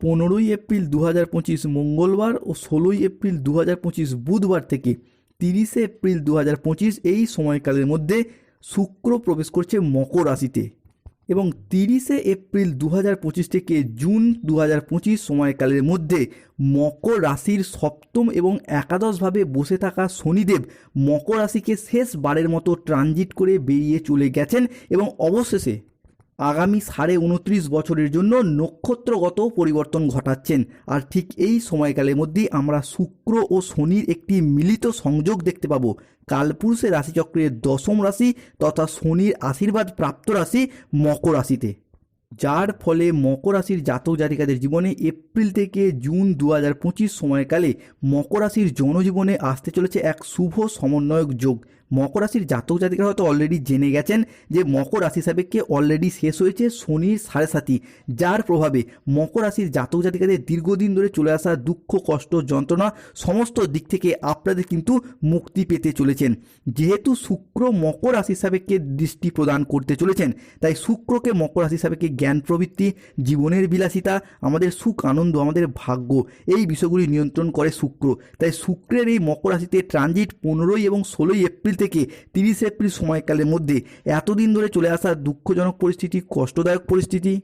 পনেরোই এপ্রিল দু হাজার পঁচিশ মঙ্গলবার ও ষোলোই এপ্রিল দু হাজার পঁচিশ বুধবার থেকে তিরিশে এপ্রিল দু হাজার পঁচিশ এই সময়কালের মধ্যে শুক্র প্রবেশ করছে মকর রাশিতে এবং তিরিশে এপ্রিল দু হাজার পঁচিশ থেকে জুন দু হাজার পঁচিশ সময়কালের মধ্যে মকর রাশির সপ্তম এবং একাদশভাবে বসে থাকা শনিদেব মকর রাশিকে শেষবারের মতো ট্রানজিট করে বেরিয়ে চলে গেছেন এবং অবশেষে আগামী সাড়ে উনত্রিশ বছরের জন্য নক্ষত্রগত পরিবর্তন ঘটাচ্ছেন। আর ঠিক এই সময়কালের মধ্যেই আমরা শুক্র ও শনির একটি মিলিত সংযোগ দেখতে পাবো। কালপুরুষের রাশিচক্রের দশম রাশি তথা শনির আশীর্বাদ প্রাপ্ত রাশি মকর রাশিতে। যার ফলে মকর রাশির জাতক জাতিকাদের জীবনে এপ্রিল থেকে জুন দু হাজার পঁচিশ সময়কালে মকর রাশির জনজীবনে আসতে চলেছে এক শুভ সমন্বয়ক যোগ। মকর রাশির জাতক জাতিকারা হয়তো অলরেডি জেনে গেছেন যে মকর রাশি সাপেক্ষে অলরেডি শেষ হয়েছে শনির সাড়ে সাথী যার প্রভাবে মকর রাশির জাতক জাতিকাদের দীর্ঘদিন ধরে চলে আসা দুঃখ, কষ্ট, যন্ত্রণা সমস্ত দিক থেকে আপনাদের কিন্তু মুক্তি পেতে চলেছেন। যেহেতু শুক্র মকর রাশি সাপেক্ষে দৃষ্টি প্রদান করতে চলেছেন, তাই শুক্রকে মকর রাশি সাপেক্ষে জ্ঞান প্রবৃত্তি, জীবনের বিলাসিতা, আমাদের সুখ, আনন্দ, আমাদের ভাগ্য, এই বিষয়গুলি নিয়ন্ত্রণ করে শুক্র। তাই শুক্রের এই মকর রাশিতে ট্রানজিট পনেরোই এবং ষোলোই এপ্রিল থেকে তিরিশে এপ্রিল সময়কালের মধ্যে এতদিন ধরে চলে আসা দুঃখজনক পরিস্থিতি, কষ্টদায়ক পরিস্থিতি,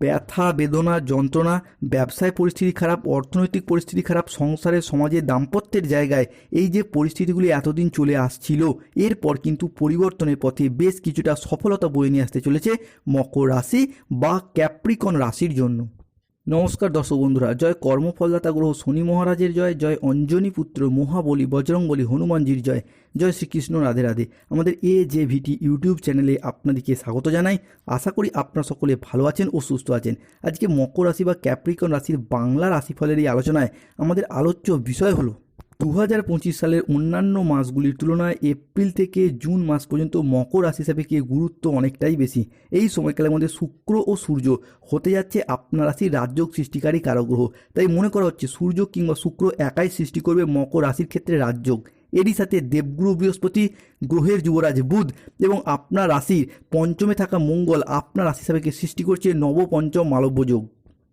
ব্যথা, বেদনা, যন্ত্রণা, ব্যবসায় পরিস্থিতি খারাপ, অর্থনৈতিক পরিস্থিতি খারাপ, সংসারে, সমাজে দাম্পত্যের জায়গায় এই যে পরিস্থিতিগুলি এতদিন চলে আসছিল, এরপর কিন্তু পরিবর্তনের পথে বেশ কিছুটা সফলতা বয়ে নিয়ে আসতে চলেছে মকর রাশি বা ক্যাপ্রিকন রাশির জন্য। নমস্কার দর্শক বন্ধুরা, জয় কর্মফলদাতা গ্রহ শনি মহারাজের জয় জয় অঞ্জনী পুত্র মহাবলী বজরংবলী হনুমানজির জয় জয় শ্রীকৃষ্ণ রাধে রাধে। আমাদের এ জে ভিটি ইউটিউব চ্যানেলে আপনাদেরকে স্বাগত জানাই। আশা করি আপনারা সকলে ভালো আছেন ও সুস্থ আছেন। আজকে মকর রাশি বা ক্যাপ্রিকন রাশির বাংলা রাশিফলের এই আলোচনায় আমাদের আলোচ্য বিষয় হলো দু হাজার পঁচিশ সালের অন্যান্য মাসগুলির তুলনায় এপ্রিল থেকে জুন মাস পর্যন্ত মকর রাশি সাপেক্ষে গুরুত্ব অনেকটাই বেশি। এই সময়কালের মধ্যে শুক্র ও সূর্য হতে যাচ্ছে আপনার রাশির রাজ্যক সৃষ্টিকারী কারগ্রহ তাই মনে করা হচ্ছে সূর্য কিংবা শুক্র একাই সৃষ্টি করবে মকর রাশির ক্ষেত্রে রাজযোগ। এরই সাথে দেবগুরু, বৃহস্পতি, গ্রহের যুবরাজ, বুধ এবং আপনার রাশির পঞ্চমে থাকা মঙ্গল আপনার রাশি সাপেক্ষে সৃষ্টি করছে নবপঞ্চম মালব্য যোগ।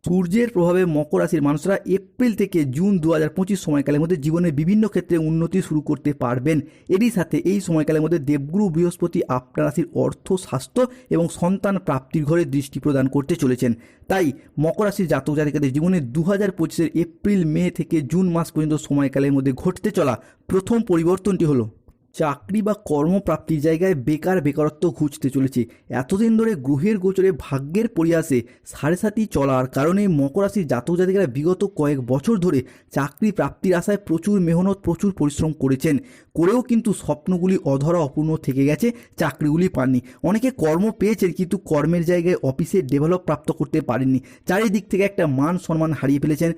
সূর্যের প্রভাবে মকর রাশির মানুষরা এপ্রিল থেকে জুন দু হাজার পঁচিশ সময়কালের মধ্যে জীবনের বিভিন্ন ক্ষেত্রে উন্নতি শুরু করতে পারবেন। এরই সাথে এই সময়কালের মধ্যে দেবগুরু, বৃহস্পতি আপনার রাশির অর্থ, স্বাস্থ্য এবং সন্তান প্রাপ্তির ঘরে দৃষ্টি প্রদান করতে চলেছেন। তাই মকর রাশির জাতক জাতিকাদের জীবনে দু হাজার পঁচিশের এপ্রিল, মে থেকে জুন মাস পর্যন্ত সময়কালের মধ্যে ঘটতে চলা প্রথম পরিবর্তনটি হলো চাকরি বা কর্মপ্রাপ্তির জায়গায় বেকার বেকারত্ব ঘুচতে চলেছে। এতদিন ধরে গ্রহের গোচরে ভাগ্যের পরিহাসে সাড়ে সাতি চলার কারণে মকর রাশির জাতক জাতিকারা বিগত কয়েক বছর ধরে চাকরি প্রাপ্তির আশায় প্রচুর মেহনত, প্রচুর পরিশ্রম করেছেন। করেও কিন্তু স্বপ্নগুলি অধরা অপূর্ণ থেকে গেছে, চাকরিগুলি পাননি। অনেকে কর্ম পেয়েছেন কিন্তু কর্মের জায়গায় অফিসে ডেভেলপ প্রাপ্ত করতে পারেননি। চারিদিক থেকে একটা মান সম্মান হারিয়ে ফেলেছেন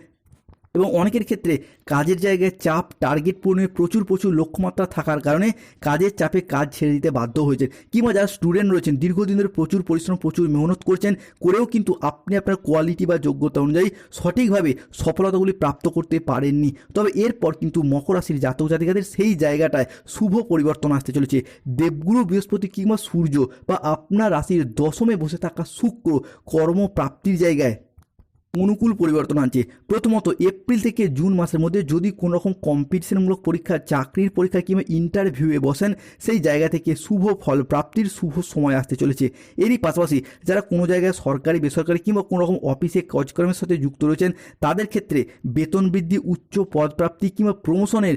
এবং অনেকের ক্ষেত্রে কাজের জায়গায় চাপ টার্গেট পূরণের প্রচুর প্রচুর লক্ষ্যমাত্রা থাকার কারণে কাজের চাপে কাজ ছেড়ে দিতে বাধ্য হয়েছেন। কিংবা যারা স্টুডেন্ট রয়েছেন, দীর্ঘদিন ধরে প্রচুর পরিশ্রম, প্রচুর মেহনত করছেন, করেও কিন্তু আপনি আপনার কোয়ালিটি বা যোগ্যতা অনুযায়ী সঠিকভাবে সফলতাগুলি প্রাপ্ত করতে পারেননি। তবে এরপর কিন্তু মকর রাশির জাতক জাতিকাদের সেই জায়গাটায় শুভ পরিবর্তন আসতে চলেছে। দেবগুরু, বৃহস্পতি কিংবা সূর্য বা আপনার রাশির দশমে বসে থাকা শুক্র কর্মপ্রাপ্তির জায়গায় অনুকূল পরিবর্তন আনছে। প্রথমত, এপ্রিল থেকে জুন মাসের মধ্যে যদি কোনো রকম কম্পিটিশনমূলক পরীক্ষা, চাকরির পরীক্ষা কিংবা ইন্টারভিউয়ে বসেন, সেই জায়গা থেকে শুভ ফল প্রাপ্তির শুভ সময় আসতে চলেছে। এরই পাশাপাশি যারা কোনো জায়গায় সরকারি, বেসরকারি কিংবা কোনো রকম অফিসে কাজকর্মের সাথে যুক্ত রয়েছেন, তাদের ক্ষেত্রে বেতন বৃদ্ধি, উচ্চ পদপ্রাপ্তি কিংবা প্রমোশনের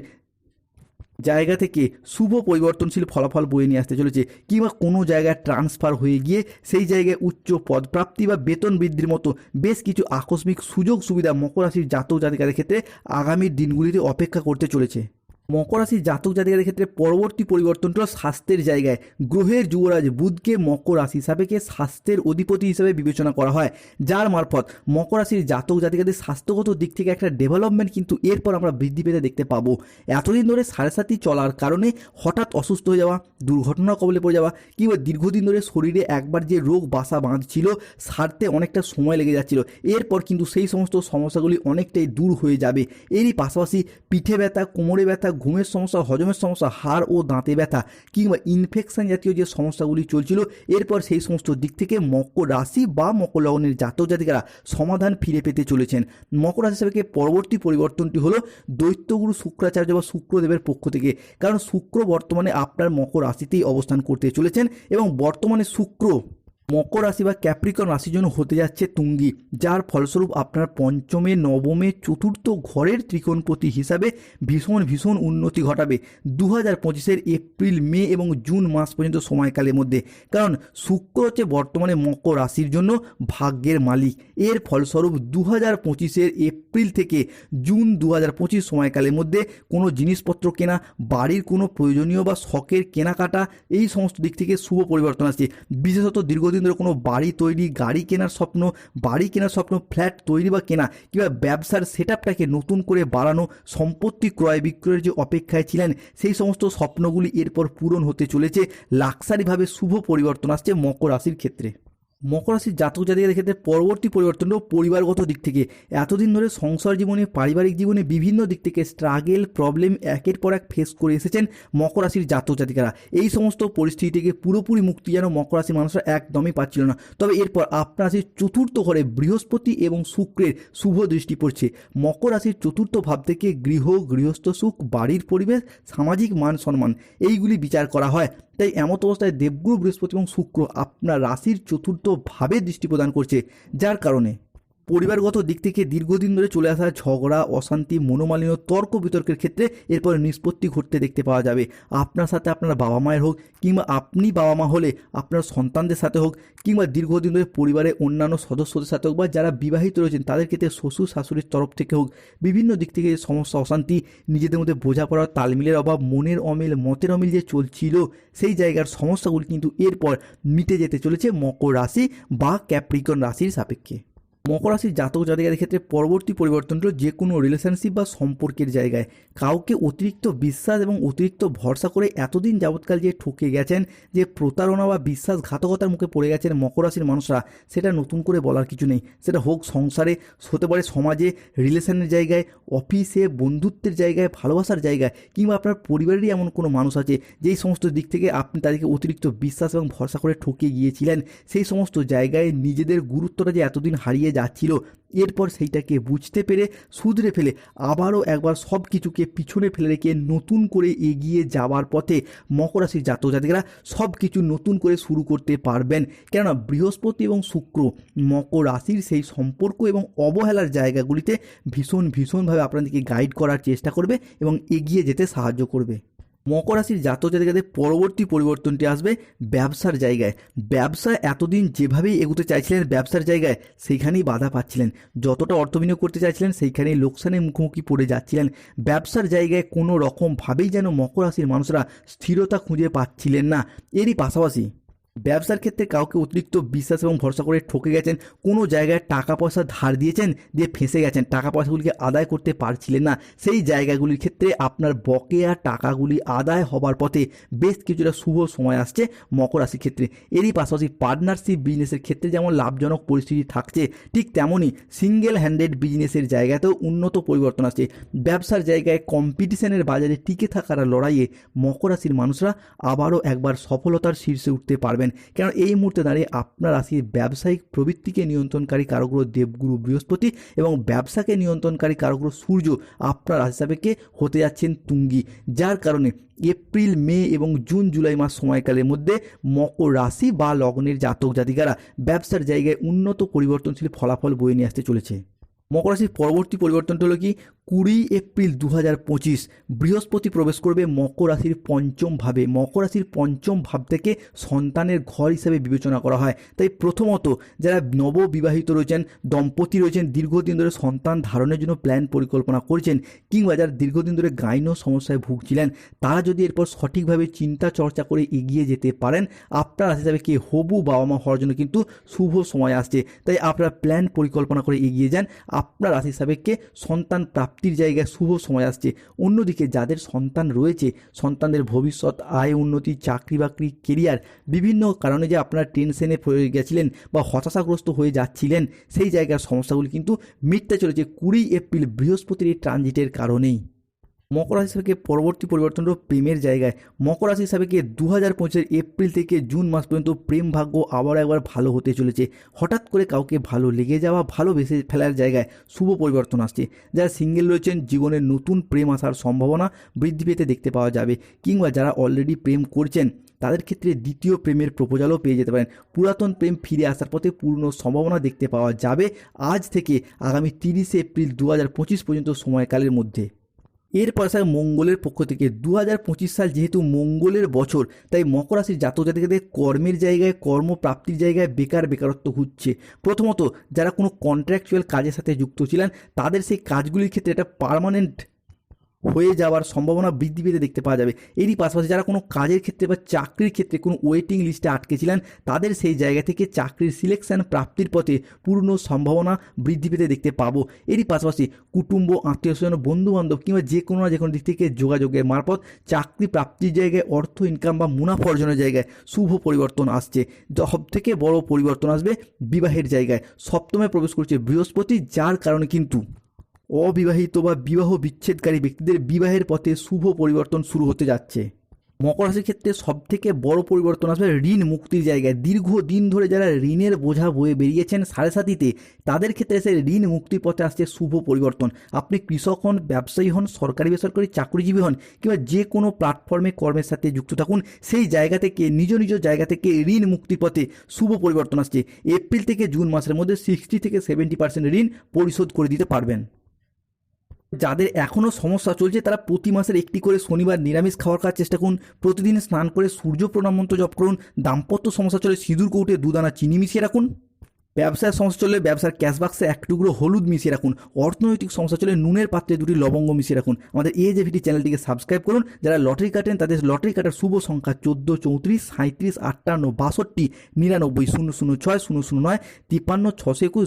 জায়গা থেকে শুভ পরিবর্তনশীল ফলাফল বয়ে নিয়ে আসতে চলেছে কিংবা কোনো জায়গায় ট্রান্সফার হয়ে গিয়ে সেই জায়গায় উচ্চ পদপ্রাপ্তি বা বেতন বৃদ্ধির মতো বেশ কিছু আকস্মিক সুযোগ সুবিধা মকর রাশির জাতক জাতিকাদের ক্ষেত্রে আগামী দিনগুলিতে অপেক্ষা করতে চলেছে। মকর রাশির জাতক জাতিকাদের ক্ষেত্রে পরবর্তী পরিবর্তনটা স্বাস্থ্যের জায়গায়। গ্রহের যুবরাজ বুধকে মকর রাশি সাপেক্ষে স্বাস্থ্যের অধিপতি হিসেবে বিবেচনা করা হয়, যার মারফত মকর রাশির জাতক জাতিকাদের স্বাস্থ্যগত দিক থেকে একটা ডেভেলপমেন্ট কিন্তু এরপর আমরা বৃদ্ধি পেতে দেখতে পাবো। এতদিন ধরে সাড়ে সাতি চলার কারণে হঠাৎ অসুস্থ হয়ে যাওয়া দুর্ঘটনার কবলে পড়ে যাওয়া, কিংবা দীর্ঘদিন ধরে শরীরে একবার যে রোগ বাসা বাঁধছিল, সারতে অনেকটা সময় লেগে যাচ্ছিল, এরপর কিন্তু সেই সমস্ত সমস্যাগুলি অনেকটাই দূর হয়ে যাবে। এরই পাশাপাশি পিঠে ব্যথা, কোমরে ব্যথা ঘুমের সমস্যা, হজমের সমস্যা, হাড় ও দাঁতে ব্যথা কিংবা ইনফেকশন জাতীয় যে সমস্যাগুলি চলছিল, এরপর সেই সমস্ত দিক থেকে মকর রাশি বা মকর লগ্নের জাতক জাতিকারা সমাধান ফিরে পেতে চলেছেন। মকর রাশি হিসাবে পরবর্তী পরিবর্তনটি হলো দৈত্যগুরু শুক্রাচার্য বা শুক্রদেবের পক্ষ থেকে। কারণ শুক্র বর্তমানে আপনার মকর রাশিতেই অবস্থান করতে চলেছেন এবং বর্তমানে শুক্র মকর রাশি বা ক্যাপ্রিকন রাশির জন্য হতে যাচ্ছে তুঙ্গি, যার ফলস্বরূপ আপনার পঞ্চমে, নবমে, চতুর্থ ঘরের ত্রিকোণপতি হিসাবে ভীষণ ভীষণ উন্নতি ঘটাবে। দু হাজার পঁচিশের এপ্রিল, মে এবং জুন মাস পর্যন্ত সময়কালের মধ্যে। কারণ শুক্র হচ্ছে বর্তমানে মকর রাশির জন্য ভাগ্যের মালিক। এর ফলস্বরূপ দু হাজার পঁচিশের এপ্রিল থেকে জুন দু হাজার পঁচিশ সময়কালের মধ্যে কোনো জিনিসপত্র কেনা, বাড়ির কোনো প্রয়োজনীয় বা শখের কেনাকাটা, এই সমস্ত দিক থেকে শুভ পরিবর্তন আসছে। বিশেষত দীর্ঘদিন ধরে কোনো বাড়ি তৈরি, গাড়ি কেনার স্বপ্ন, বাড়ি কেনার স্বপ্ন, ফ্ল্যাট তৈরি বা কেনা, কিংবা ব্যবসার সেট আপটাকে নতুন করে বাড়ানো, সম্পত্তি ক্রয় বিক্রয়ের যে অপেক্ষায় ছিলেন, সেই সমস্ত স্বপ্নগুলি এরপর পূরণ হতে চলেছে। লাক্সারিভাবে শুভ পরিবর্তন আসছে মকর রাশির ক্ষেত্রে। মকর রাশির জাতক জাতিকাদের ক্ষেত্রে পরবর্তী পরিবর্তনও পরিবারগত দিক থেকে এতদিন ধরে সংসার জীবনে, পারিবারিক জীবনে বিভিন্ন দিক থেকে স্ট্রাগেল প্রবলেম একের পর এক ফেস করে এসেছেন মকর রাশির জাতক জাতিকারা। এই সমস্ত পরিস্থিতি থেকে পুরোপুরি মুক্তি যেন মকর রাশির মানুষরা একদমই পাচ্ছিল না। তবে এরপর আপনার রাশির চতুর্থ ঘরে বৃহস্পতি এবং শুক্রের শুভ দৃষ্টি পড়ছে। মকর রাশির চতুর্থ ভাব থেকে গৃহ, গৃহস্থ, সুখ, বাড়ির পরিবেশ, সামাজিক মান সম্মান, এইগুলি বিচার করা হয়। তাই এমত অবস্থায় দেবগুরু বৃহস্পতি এবং শুক্র আপনার রাশির চতুর্থ ভাবে দৃষ্টি প্রদান করছে যার কারণে পরিবারগত দিক থেকে দীর্ঘদিন ধরে চলে আসা ঝগড়া, অশান্তি, মনোমালিন্য, তর্ক বিতর্কের ক্ষেত্রে এরপর নিষ্পত্তি ঘটতে দেখতে পাওয়া যাবে। আপনার সাথে আপনার বাবা মায়ের হোক কিংবা আপনি বাবা মা হলে আপনার সন্তানদের সাথে হোক কিংবা দীর্ঘদিন ধরে পরিবারের অন্যান্য সদস্যদের সাথে হোক বা যারা বিবাহিত রয়েছেন তাদের ক্ষেত্রে শ্বশুর শাশুড়ির তরফ থেকে হোক, বিভিন্ন দিক থেকে যে সমস্যা, অশান্তি, নিজেদের মধ্যে বোঝাপড়া তালমিলের অভাব, মনের অমিল, মতের অমিল যে চলছিল সেই জায়গার সমস্যাগুলি কিন্তু এরপর মিটে যেতে চলেছে মকর রাশি বা ক্যাপ্রিকন রাশির সাপেক্ষে। মকর রাশির জাতক জাতিকাদের ক্ষেত্রে পরবর্তী পরিবর্তনটা যে কোনো রিলেশনশিপ বা সম্পর্কের জায়গায়। কাউকে অতিরিক্ত বিশ্বাস এবং অতিরিক্ত ভরসা করে এতদিন যাবৎকাল যে ঠকে গেছেন, যে প্রতারণা বা বিশ্বাসঘাতকতার মুখে পড়ে গেছেন মকর রাশির মানুষরা, সেটা নতুন করে বলার কিছু নেই। সেটা হোক সংসারে, হতে পারে সমাজে, রিলেশনের জায়গায়, অফিসে, বন্ধুত্বের জায়গায়, ভালোবাসার জায়গায়, কিংবা আপনার পরিবারেরই এমন কোনো মানুষ আছে, যেই সমস্ত দিক থেকে আপনি তাদেরকে অতিরিক্ত বিশ্বাস এবং ভরসা করে ঠকে গিয়েছিলেন, সেই সমস্ত জায়গায় নিজেদের গুরুত্বটা যে এতদিন হারিয়ে যাচ্ছিল। এরপর সেইটাকে বুঝতে পেরে শুধরে ফেলে আবারও একবার সব কিছুকে পিছনে ফেলে রেখে নতুন করে এগিয়ে যাওয়ার পথে মকর রাশির জাতক সব কিছু নতুন করে শুরু করতে পারবেন। কেননা বৃহস্পতি এবং শুক্র মকর রাশির সেই সম্পর্ক এবং অবহেলার জায়গাগুলিতে ভীষণ ভীষণভাবে আপনাদেরকে গাইড করার চেষ্টা করবে এবং এগিয়ে যেতে সাহায্য করবে। মকর রাশির জাতক জাতিকাদের পরবর্তী পরিবর্তনটি আসবে ব্যবসার জায়গায়। ব্যবসা এতদিন যেভাবেই এগোতে চাইছিলেন, ব্যবসার জায়গায় সেইখানেই বাধা পাচ্ছিলেন। যতটা অর্থ বিনিয়োগ করতে চাইছিলেন, সেইখানেই লোকসানের মুখোমুখি পড়ে যাচ্ছিলেন। ব্যবসার জায়গায় কোনো রকমভাবেই যেন মকর রাশির মানুষরা স্থিরতা খুঁজে পাচ্ছিলেন না। এরই পাশাপাশি ব্যবসার ক্ষেত্রে কাউকে অতিরিক্ত বিশ্বাস এবং ভরসা করে ঠকে গেছেন, কোনো জায়গায় টাকা পয়সা ধার দিয়েছেন, দিয়ে ফেঁসে গেছেন টাকা পয়সাগুলিকে আদায় করতে পারছিলেন না। সেই জায়গাগুলির ক্ষেত্রে আপনার বকেয়া টাকাগুলি আদায় হবার পথে বেশ কিছুটা শুভ সময় আসছে মকর রাশির ক্ষেত্রে। এরই পাশাপাশি পার্টনারশিপ বিজনেসের ক্ষেত্রে যেমন লাভজনক পরিস্থিতি থাকছে, ঠিক তেমনই সিঙ্গেল হ্যান্ডেড বিজনেসের জায়গাতেও উন্নত পরিবর্তন আসছে। ব্যবসার জায়গায় কম্পিটিশনের বাজারে টিকে থাকার লড়াইয়ে মকর রাশির মানুষরা আবারও একবার সফলতার শীর্ষে উঠতে পারবেন। কেন এই মুহূর্তে দাঁড়িয়ে আপনার রাশির ব্যবসায়িক প্রবৃত্তিকে নিয়ন্ত্রণকারী কারকগুলো দেবগুরু বৃহস্পতি এবং ব্যবসাকে নিয়ন্ত্রণকারী কারকগুলো সূর্য আপনার রাশি সাপেক্ষে হতে যাচ্ছেন তুঙ্গি। যার কারণে এপ্রিল, মে এবং জুন, জুলাই মাস সময়কালের মধ্যে মকর রাশি বা লগ্নের জাতক জাতিকারা ব্যবসার জায়গায় উন্নত পরিবর্তনশীল ফলাফল বয়ে নিয়ে আসতে চলেছে। মকর রাশির পরবর্তী পরিবর্তনটা হলো কি? কুড়ি এপ্রিল দু হাজার পঁচিশ বৃহস্পতি প্রবেশ করবে মকর রাশির পঞ্চম ভাবে মকর রাশির পঞ্চম ভাব থেকে সন্তানের ঘর হিসাবে বিবেচনা করা হয়। তাই প্রথমত যারা নববিবাহিত রয়েছেন, দম্পতি রয়েছেন, দীর্ঘদিন ধরে সন্তান ধারণের জন্য প্ল্যান পরিকল্পনা করছেন কিংবা যারা দীর্ঘদিন ধরে গাইনো সমস্যায় ভুগছিলেন, তারা যদি এরপর সঠিকভাবে চিন্তা চর্চা করে এগিয়ে যেতে পারেন, আপনার রাশি হিসাবে কে হবু বাবা মা হওয়ার জন্য কিন্তু শুভ সময় আসছে। তাই আপনারা প্ল্যান পরিকল্পনা করে এগিয়ে যান। আপনার রাশি সাবেককে সন্তান প্রাপ্তির জায়গায় শুভ সময় আসছে। অন্যদিকে যাদের সন্তান রয়েছে, সন্তানদের ভবিষ্যৎ, আয়, উন্নতি, চাকরি বাকরি কেরিয়ার বিভিন্ন কারণে যে আপনারা টেনশনে পড়ে গেছিলেন বা হতাশাগ্রস্ত হয়ে যাচ্ছিলেন, সেই জায়গার সমস্যাগুলি কিন্তু মিটতে চলেছে কুড়ি এপ্রিল বৃহস্পতির এই ট্রানজিটের কারণেই। মকর রাশি হিসাবে পরবর্তী পরিবর্তন হলো প্রেমের জায়গায়। মকর রাশি হিসাবে দু হাজার পঁচিশের এপ্রিল থেকে জুন মাস পর্যন্ত প্রেম ভাগ্য আবার একবার ভালো হতে চলেছে। হঠাৎ করে কাউকে ভালো লেগে যাওয়া ভালোবেসে ফেলার জায়গায় শুভ পরিবর্তন আসছে। যারা সিঙ্গেল রয়েছেন, জীবনে নতুন প্রেম আসার সম্ভাবনা বৃদ্ধি পেতে দেখতে পাওয়া যাবে। কিংবা যারা অলরেডি প্রেম করছেন, তাদের ক্ষেত্রে দ্বিতীয় প্রেমের প্রপোজালও পেয়ে যেতে পারেন। পুরাতন প্রেম ফিরে আসার পথে পূর্ণ সম্ভাবনা দেখতে পাওয়া যাবে। আজ থেকে আগামী তিরিশে এপ্রিল দু হাজার পঁচিশ পর্যন্ত সময়কালের মধ্যে। এরপর স্যার মঙ্গলের পক্ষ থেকে দু হাজার পঁচিশ সাল যেহেতু মঙ্গলের বছর, তাই মকর রাশির জাতক জাতিকাদের কর্মের জায়গায়, কর্মপ্রাপ্তির জায়গায় বেকার বেকারত্ব হচ্ছে। প্রথমত, যারা কোনো কন্ট্রাকচুয়াল কাজের সাথে যুক্ত ছিলেন, তাদের সেই কাজগুলির ক্ষেত্রে একটা পার্মানেন্ট হয়ে যাওয়ার সম্ভাবনা বৃদ্ধি পেতে দেখতে পাওয়া যাবে। এরই পাশাপাশি যারা কোনো কাজের ক্ষেত্রে বা চাকরির ক্ষেত্রে কোনো ওয়েটিং লিস্টে আটকে ছিলেন, তাদের সেই জায়গা থেকে চাকরির সিলেকশন প্রাপ্তির পথে পূর্ণ সম্ভাবনা বৃদ্ধি পেতে দেখতে পাবো। এরই পাশাপাশি কুটুম্ব আত্মীয় স্বজন বন্ধু বান্ধব কিংবা যে কোনো না যে কোনো দিক থেকে যোগাযোগের মারফত চাকরি প্রাপ্তির জায়গায় অর্থ ইনকাম বা মুনাফা অর্জনের জায়গায় শুভ পরিবর্তন আসছে। সব থেকে বড় পরিবর্তন আসবে বিবাহের জায়গায়। সপ্তমে প্রবেশ করছে বৃহস্পতি, যার কারণে কিন্তু অবিবাহিত বা বিবাহ বিচ্ছেদকারী ব্যক্তিদের বিবাহের পথে শুভ পরিবর্তন শুরু হতে যাচ্ছে। মকর রাশির ক্ষেত্রে সব থেকে বড় পরিবর্তন আসবে ঋণ মুক্তির জায়গায়। দীর্ঘদিন ধরে যারা ঋণের বোঝা বয়ে বেরিয়েছেন সাড়ে সাতিতে তাদের ক্ষেত্রে সে ঋণ মুক্তির পথে আসছে শুভ পরিবর্তন। আপনি কৃষক হন, ব্যবসায়ী হন, সরকারি, বেসরকারি চাকরিজীবী হন কিংবা যে কোনো প্ল্যাটফর্মে কর্মের সাথে যুক্ত থাকুন, সেই জায়গা থেকে, নিজ নিজ জায়গা থেকে ঋণ মুক্তির পথে শুভ পরিবর্তন আসছে। এপ্রিল থেকে জুন মাসের মধ্যে সিক্সটি থেকে সেভেন্টি পার্সেন্ট ঋণ পরিশোধ করে দিতে পারবেন। যাদের এখনও সমস্যা চলছে, তারা প্রতি মাসের একটি করে শনিবার নিরামিষ খাওয়ার খাওয়ার চেষ্টা করুন। প্রতিদিন স্নান করে সূর্য প্রণাম মন্ত্র জপ করুন। দাম্পত্য সমস্যা চলে সিঁদুর, কৌটে দুদানা চিনি মিশিয়ে রাখুন। ব্যবসার সমস্যা চলে ব্যবসার ক্যাশ বাক্সে এক টুকরো হলুদ মিশিয়ে রাখুন। অর্থনৈতিক সমস্যা চলে নুনের পাত্রে দুটি লবঙ্গ মিশিয়ে রাখুন। আমাদের এ জেভিটি চ্যানেলটিকে সাবস্ক্রাইব করুন। যারা লটারি কাটেন, তাদের লটারি কাটার শুভ সংখ্যা চোদ্দ, চৌত্রিশ সাঁত্রিশ আটান্ন, বাষট্টি, নিরানব্বই, শূন্য শূন্য, ছয়, শূন্য শূন্য, নয়, তিপ্পান্ন, ছশো একুশ